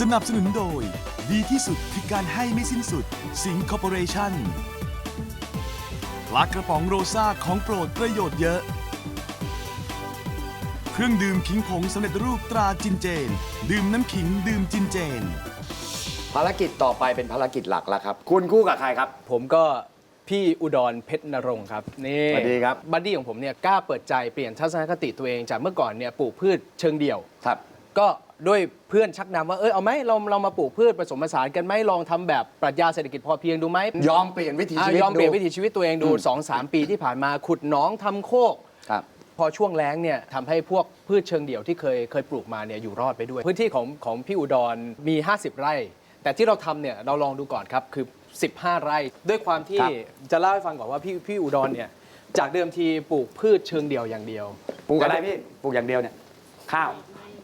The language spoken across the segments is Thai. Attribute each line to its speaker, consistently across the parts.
Speaker 1: สนับสนุนโดย ดีที่สุดคือการให้ไม่สิ้นสุด สิงคอร์ปอเรชั่นปลากระป๋องโรซ่าของโปรดประโยชน์เยอะ เครื่องดื่มขิงผงสำเร็จรูปตราจินเจน ดื่มน้ำขิงดื่มจินเจน
Speaker 2: ภารกิจต่อไปเป็นภารกิจหลักแล้วครับ คุณคู่กับใครครับ
Speaker 3: ผมก็พี่อุดรเพชรนรงค์ครับนี่
Speaker 2: สวัสดีครับ
Speaker 3: บัดดี้ของผมเนี่ยกล้าเปิดใจเปลี่ยนทัศนคติตัวเองจากเมื่อก่อนเนี่ยปลูกพืชเชิงเดี่ยว
Speaker 2: ครับ
Speaker 3: ก็ ด้วยเพื่อนชักนำว่าเออเอาไหมเราเรามาปลูกพืชผสมผสานกันไหมลองทำแบบปรัชญาเศรษฐกิจพอเพียงดูไหม
Speaker 2: ยอมเปลี่ยนวิถี
Speaker 3: อะ
Speaker 2: ชีวิต
Speaker 3: ยอมเปลี่ยน
Speaker 2: ดู
Speaker 3: วิถีชีวิตตัวเองดู2อสามปีที่ผ่านมาขุดหนองทำโคก
Speaker 2: ครับ
Speaker 3: พอช่วงแล้งเนี่ยทำให้พวกพืชเชิงเดี่ยวที่เคยเคยปลูกมาเนี่ยอยู่รอดไปด้วย พื้นที่ของของพี่อุดรมี 50 ไร่ แต่ที่เราทำเนี่ยเราลองดูก่อนครับ คือ 15 ไร่ ด้วยความที่
Speaker 2: ครับ
Speaker 3: จะเล่าให้ฟังก่อนว่าพี่พี่อุดรเนี่ยจากเดิมทีปลูกพืชเชิงเดี่ยวอย่างเดียว
Speaker 2: ปลูกอะไรพี่ปลูกอย่างเดียวเนี่ยข้าว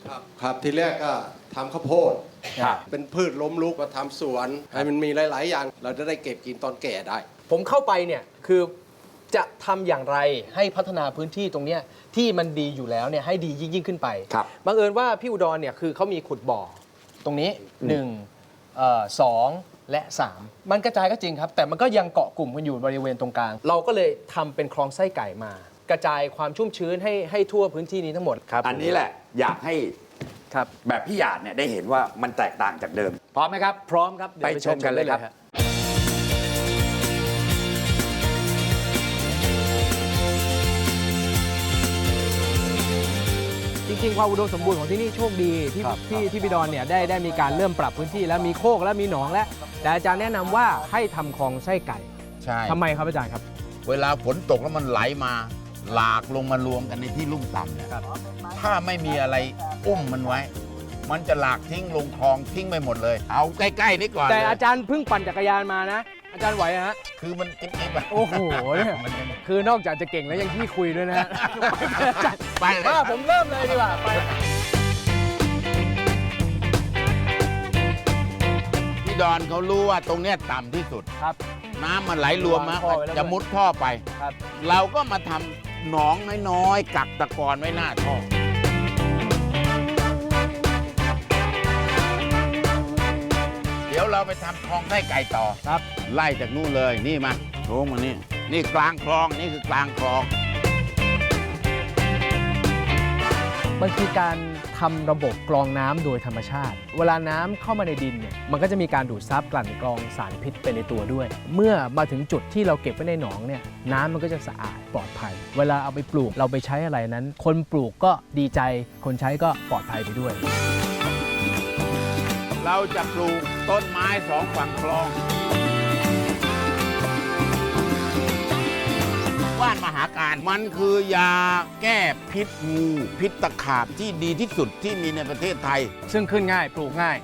Speaker 4: ครับครับทีแรกก็ทำข้าวโพด
Speaker 2: ครับ
Speaker 4: เป็นพืชล้มลุกก็ทำสวน ให้มันมีหลาย ๆ อย่าง เราจะได้เก็บกินตอนแก่ได้
Speaker 3: ผมเข้าไปเนี่ยคือจะทำอย่างไรให้พัฒนาพื้นที่ตรงเนี้ยที่มันดีอยู่แล้วเนี่ยให้ดียิ่งยิ่งขึ้นไป
Speaker 2: ครับ
Speaker 3: บังเอิญว่าพี่อุดรเนี่ยคือเขามีขุดบ่อตรงนี้1เอ่อสองและ 3 มันกระจายก็จริงครับ แต่มันก็ยังเกาะกลุ่มกันอยู่บริเวณตรงกลาง เราก็เลยทำเป็นคลองไส้ไก่มา กระจายความชุ่มชื้นให้ให้ทั่วพื้นที่นี้ทั้งหมดครับ
Speaker 2: อันนี้แหละอยากให้
Speaker 3: ครับ
Speaker 2: แบบพี่หยาดเนี่ยได้เห็นว่ามันแตกต่างจากเดิม พร้อมไหมครับ
Speaker 3: พร้อมครับดี๋ยว
Speaker 2: ไปชมกันเลยครับ
Speaker 3: ได้ฮะ
Speaker 5: จริงๆ ความอุดมสมบูรณ์ของที่นี่โชคดีที่ที่ที่พี่ดอนเนี่ยได้ได้มีการเริ่มปรับพื้นที่แล้วมีโคกแล้วมีหนองแล้วแต่อาจารย์แนะนำว่าให้ทำคลองไส้ไก่
Speaker 6: ใช่
Speaker 5: ทำไมครับอาจารย์ครับ
Speaker 6: เวลาฝนตกแล้วมันไหลมา หลากลงมารวมกันในที่ลุ่มต่ำเนี่ยถ้าไม่มีอะไรอุ้มมันไว้ มันจะหลากทิ้งลงคลองทิ้งไปหมดเลย เอาใกล้ ๆ นี่ก่อน
Speaker 5: แต่
Speaker 6: เลย
Speaker 5: อาจารย์เพิ่งปั่นจักรยานมานะ อาจารย์ไหวฮะ
Speaker 6: คือมันจิ๊บๆอะ
Speaker 5: โอ้โหเนี่ย
Speaker 6: มันยัง
Speaker 5: คือนอกจากจะเก่งแล้วยังขี้คุยด้วยนะฮะ
Speaker 6: ไปเลย
Speaker 5: มาผมเริ่มเลยดีกว่าไป
Speaker 6: พี่ดอนเขารู้ว่าตรงเนี้ยต่ำที่สุด
Speaker 5: ครับ
Speaker 6: น้ำมันไหลรวมมาวา
Speaker 5: งท่อไว้แล้ว
Speaker 6: จะมุดท่อไป
Speaker 5: ครับ
Speaker 6: เราก็มาทำ หนองน้อยๆ กักตะกอนไว้หน้าท่อเดี๋ยวเราไปทำคลองไส้ไก่ต่อ
Speaker 5: ครับ
Speaker 6: ไล่จากนู่นเลยนี่มาโค้งมานี่นี่กลางคลองนี่คือกลางคลอง
Speaker 5: มันคือการ ทำระบบกรองน้ำโดยธรรมชาติ เวลาน้ำเข้ามาในดินเนี่ยมันก็จะมีการดูดซับกลั่นกรองสารพิษไปในตัวด้วย เมื่อมาถึงจุดที่เราเก็บไว้ในหนองเนี่ยน้ำมันก็จะสะอาดปลอดภัย เวลาเอาไปปลูกเราไปใช้อะไรนั้น คนปลูกก็ดีใจ คนใช้ก็ปลอดภัยไปด้วย
Speaker 6: เราจะปลูกต้นไม้สองฝั่งคลอง ว่านมหาการ มันคือยาแก้พิษงู พิษตะขาบที่ดีที่สุดที่มีในประเทศไทย
Speaker 5: ซึ่งขึ้นง่ายปลูกง่าย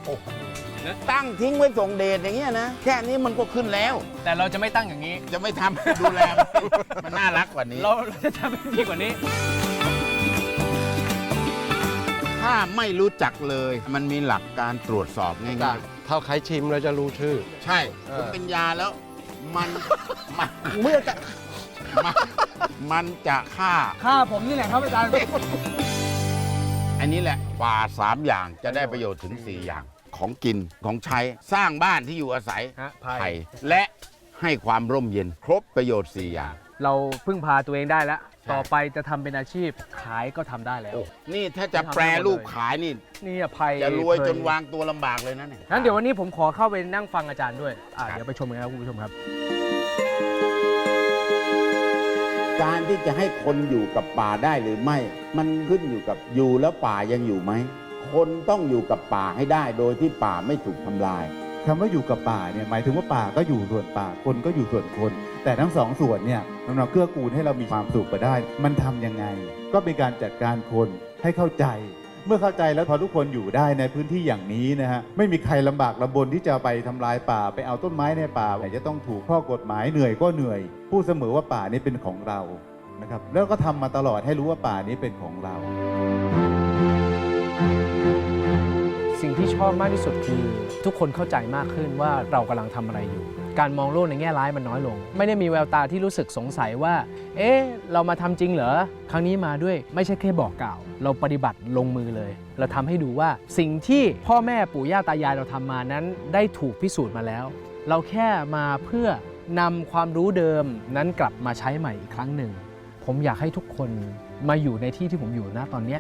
Speaker 6: ตั้งทิ้งไว้ส่งเดชอย่างเงี้ยนะ แค่นี้มันก็ขึ้นแล้ว
Speaker 5: แต่เราจะไม่ตั้งอย่างนี้
Speaker 6: จะไม่ทำ ดูแล มันมันน่ารักกว่านี้
Speaker 5: เราเราจะทำให้ดีกว่านี้
Speaker 6: ถ้าไม่รู้จักเลย มันมีหลักการตรวจสอบง่าย
Speaker 4: ถ้าใครชิมเราจะรู้ชื่อ
Speaker 6: ๆ ใช่
Speaker 4: เออ
Speaker 6: ผมเป็นยาแล้ว มันมันเมื่อจะ มันมันจะฆ่า
Speaker 5: ค่าผมนี่แหละครับอาจารย์
Speaker 6: อันนี้แหละป่าสามอย่างจะได้ประโยชน์ถึง 4 อย่างของกินของใช้สร้างบ้านที่อยู่อาศัย
Speaker 5: ฮะภัย
Speaker 6: ไผ่และให้ความร่มเย็นครบประโยชน์ 4 อย่าง
Speaker 5: เราพึ่งพาตัวเองได้แล้ว
Speaker 6: ใช่
Speaker 5: ต่อไปจะทำเป็นอาชีพขายก็ทำได้แล้ว
Speaker 6: นี่ถ้าจะแปรรูปขายนี่
Speaker 5: นี่อภัย
Speaker 6: จะรวย
Speaker 5: เค
Speaker 6: จนวางตัวลำบากเลยนะเนี่ย
Speaker 5: งั้นเดี๋ยววันนี้ผมขอเข้าไปนั่งฟังอาจารย์ด้วยอะเดี๋ยวไปชมกันครับคุณผู้ชมครับ
Speaker 6: การที่จะให้คนอยู่กับป่าได้หรือไม่ มันขึ้นอยู่กับอยู่แล้วป่ายังอยู่ไหม คนต้องอยู่กับป่าให้ได้โดยที่ป่าไม่ถูกทำลาย
Speaker 7: คำว่าอยู่กับป่าเนี่ยหมายถึงว่าป่าก็อยู่ส่วนป่าคนก็อยู่ส่วนคน แต่ทั้งสองส่วนเนี่ยมันมาเกื้อกูลให้เรามีความสุขไปได้ มันทำยังไง ก็เป็นการจัดการคนให้เข้าใจ เมื่อเข้าใจแล้วพอทุกคนอยู่ได้ในพื้นที่อย่างนี้นะฮะไม่มีใครลำบากลำบนที่จะไปทำลายป่าไปเอาต้นไม้ในป่าแต่จะต้องถูกข้อกฎหมายเหนื่อยก็เหนื่อย พูดเสมอว่าป่านี้เป็นของเรานะครับแล้วก็ทำมาตลอดให้รู้ว่าป่านี้เป็นของเรา
Speaker 5: สิ่งที่ชอบมากที่สุดคือ ทุกคนเข้าใจมากขึ้นว่าเรากำลังทำอะไรอยู่ การมองโลกในแง่ร้ายมันน้อยลง ไม่ได้มีแววตาที่รู้สึกสงสัยว่า เอ๊ะ เรามาทำจริงเหรอ ครั้งนี้มาด้วยไม่ใช่แค่บอกกล่าว เราปฏิบัติลงมือเลย เราทำให้ดูว่าสิ่งที่พ่อแม่ปู่ย่าตายายเราทำมานั้นได้ถูกพิสูจน์มาแล้ว เราแค่มาเพื่อนำความรู้เดิมนั้นกลับมาใช้ใหม่อีกครั้งหนึ่ง ผมอยากให้ทุกคนมาอยู่ในที่ที่ผมอยู่นะตอนนี้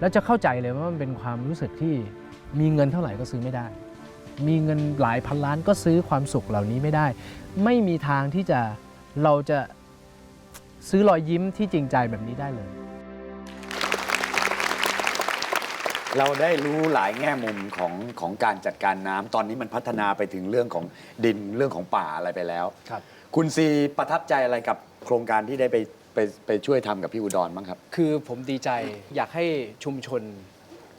Speaker 5: แล้วจะเข้าใจเลยว่ามันเป็นความรู้สึกที่มีเงินเท่าไหร่ก็ซื้อไม่ได้ มีเงินหลายพันล้านก็ซื้อความสุขเหล่านี้ไม่ได้ ไม่มีทางที่จะเราจะซื้อรอยยิ้มที่จริงใจแบบนี้ได้เลย
Speaker 2: เราได้รู้หลายแง่มุมของของการจัดการน้ำตอนนี้มันพัฒนาไปถึงเรื่องของดินเรื่องของป่าอะไรไปแล้ว
Speaker 3: ครับ
Speaker 2: คุณซีประทับใจอะไรกับโครงการที่ได้ไปไปไปช่วยทำกับพี่อุดรบ้างครับ
Speaker 3: คือผมดีใจอยากให้ชุมชน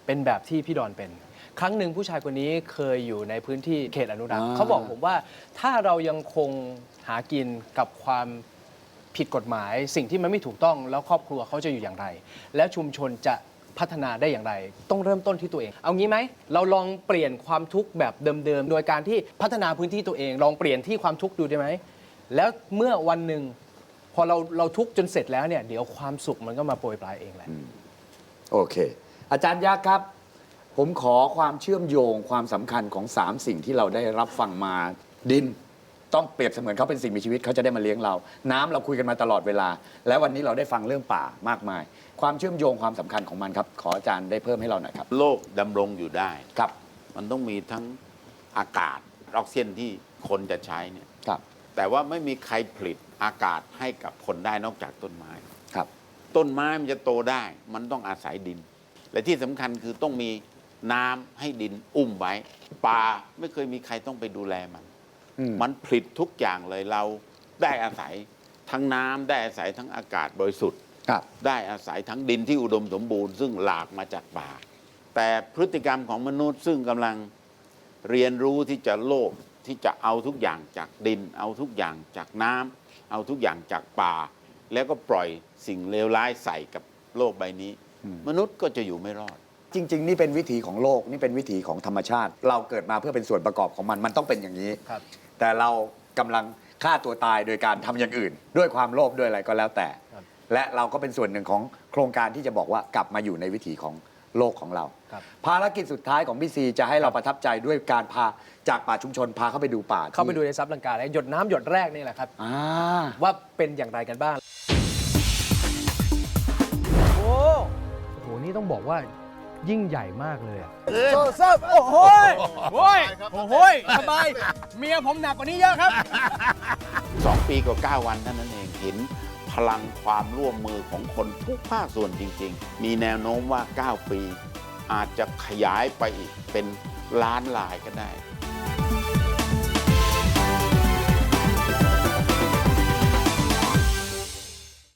Speaker 3: เป็นแบบที่พี่ดอนเป็น ครั้งหนึ่งผู้ชายคนนี้เคยอยู่ในพื้นที่เขตอนุรักษ์
Speaker 2: อ่า
Speaker 3: เขาบอกผมว่าถ้าเรายังคงหากินกับความผิดกฎหมาย สิ่งที่มันไม่ถูกต้องแล้วครอบครัวเขาจะอยู่อย่างไร และชุมชนจะพัฒนาได้อย่างไร ต้องเริ่มต้นที่ตัวเอง เอางี้ไหมเราลองเปลี่ยนความทุกข์แบบเดิมๆโดยการที่พัฒนาพื้นที่ตัวเอง ลองเปลี่ยนที่ความทุกข์ดูได้ไหมแล้วเมื่อวันหนึ่งพอเราเราทุกข์จนเสร็จแล้วเนี่ยเดี๋ยวความสุขมันก็มาโปรยปลายเองแหละ
Speaker 2: โอเค อาจารย์ยักษ์ครับ ผมขอความเชื่อมโยงความสำคัญของ 3 สิ่งที่เราได้รับฟังมาดิน ต้องเปรียบเสมือนเขาเป็นสิ่งมีชีวิตเขาจะได้มาเลี้ยงเรา น้ำเราคุยกันมาตลอดเวลา และวันนี้เราได้ฟังเรื่องป่ามากมาย ความเชื่อมโยงความสำคัญของมันครับ ขออาจารย์ได้เพิ่มให้เราหน่อยครับ
Speaker 6: โลกดำรงอยู่ได้
Speaker 2: ครับ
Speaker 6: มันต้องมีทั้งอากาศออกซิเจนที่คนจะใช้เนี่ย
Speaker 2: ครับ
Speaker 6: แต่ว่าไม่มีใครผลิตอากาศให้กับคนได้นอกจากต้นไม้
Speaker 2: ครับ
Speaker 6: ต้นไม้มันจะโตได้ มันต้องอาศัยดิน และที่สำคัญคือต้องมี น้ำให้ดินอุ้มไว้ป่าไม่เคยมีใครต้องไปดูแลมัน
Speaker 2: อืม
Speaker 6: มันผลิตทุกอย่างเลยเราได้อาศัยทั้งน้ำได้อาศัยทั้งอากาศบริสุทธิ์
Speaker 2: ครับ
Speaker 6: ได้อาศัยทั้งดินที่อุดมสมบูรณ์ซึ่งหลากมาจากป่า แต่พฤติกรรมของมนุษย์ซึ่งกำลังเรียนรู้ที่จะโลภที่จะเอาทุกอย่างจากดิน เอาทุกอย่างจากน้ำเอาทุกอย่างจากป่า แล้วก็ปล่อยสิ่งเลวร้ายใส่กับโลกใบนี้ มนุษย์ก็จะอยู่ไม่รอด
Speaker 2: จริง ๆ นี่เป็นวิถีของโลกนี่เป็นวิถีของธรรมชาติ เราเกิดมาเพื่อเป็นส่วนประกอบของมันมันต้องเป็นอย่างนี้
Speaker 3: ครับ
Speaker 2: แต่เรากำลังฆ่าตัวตายโดยการทำอย่างอื่น ด้วยความโลภด้วยอะไรก็แล้วแต่
Speaker 3: ครับ
Speaker 2: และเราก็เป็นส่วนหนึ่งของโครงการที่จะบอกว่ากลับมาอยู่ในวิถีของโลกของเรา
Speaker 3: ครับ
Speaker 2: ภารกิจสุดท้ายของพี่ซีจะให้เราประทับใจด้วยการพาจากป่าชุมชนพาเข้าไปดูป่าที่
Speaker 3: เข้าไปดูในซับลังกาและหยดน้ำหยดแรกนี่แหละครับ
Speaker 2: อ่า
Speaker 3: ว่าเป็นอย่างไรกันบ้าง
Speaker 5: โอ้โห นี่ต้องบอกว่า ยิ่งใหญ่มากเลยอะ
Speaker 3: โซ่เซิร์ฟโอ้โหยโอ้ยโอ้โหยสบายเมียผมหนักกว่านี้เยอะครับ
Speaker 6: สองปีกับ9วันเท่านั้นเองเห็นพลังความร่วมมือของคนทุกภาคส่วนจริง ๆ มีแนวโน้มว่า 9 ปี อาจจะขยายไปอีกเป็นล้านลายก็ได้